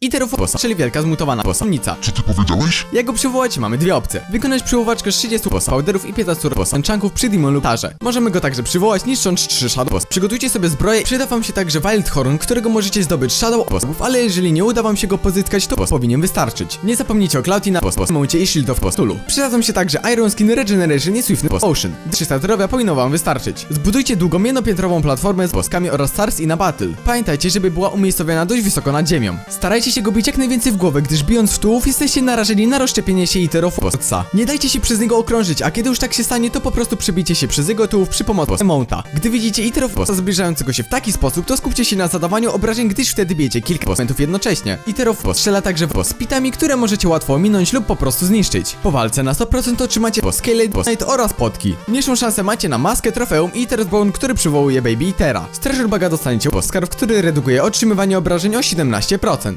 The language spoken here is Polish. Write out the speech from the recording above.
Iterofos, czyli wielka zmutowana posomnica. Co ty powiedziałeś? Jak go przywołać mamy dwie opcje. Wykonać przywołaczkę z 30 boss powderów i 15 boss enchantów przy Demon Lutarze. Możemy go także przywołać niszcząc 3 Shadow Boss. Przygotujcie sobie zbroję, przyda wam się także Wild Horn, którego możecie zdobyć Shadow Bossów, ale jeżeli nie uda wam się go pozyskać, to boss powinien wystarczyć. Nie zapomnijcie o Cloudy boss, boss Mouncie i Shield of Postulu. Przydadzą się także Iron Skin Regeneration i Swiftny Boss Ocean. 300 zdrowia powinno wam wystarczyć. Zbudujcie długą jednopiętrową platformę z boskami oraz Stars i na Battle. Pamiętajcie, żeby była umiejscowiona dość wysoko nad ziemią. Starajcie się go bić jak najwięcej w głowę, gdyż bijąc w tułów jesteście narażeni na rozszczepienie się iterów bossa. Nie dajcie się przez niego okrążyć, a kiedy już tak się stanie, to po prostu przebijcie się przez jego tułów przy pomocy Mounta. Gdy widzicie iterów bossa zbliżającego się w taki sposób, to skupcie się na zadawaniu obrażeń, gdyż wtedy bijecie kilka momentów jednocześnie. Iterów boss strzela także w boss pitami, które możecie łatwo ominąć lub po prostu zniszczyć. Po walce na 100% otrzymacie boss Scaled, boss Knight oraz potki. Mniejszą szansę macie na maskę, trofeum i Iter's Bone, który przywołuje Baby Itera. Z Baga dostaniecie boss Scarf, który redukuje otrzymywanie obrażeń o 17%.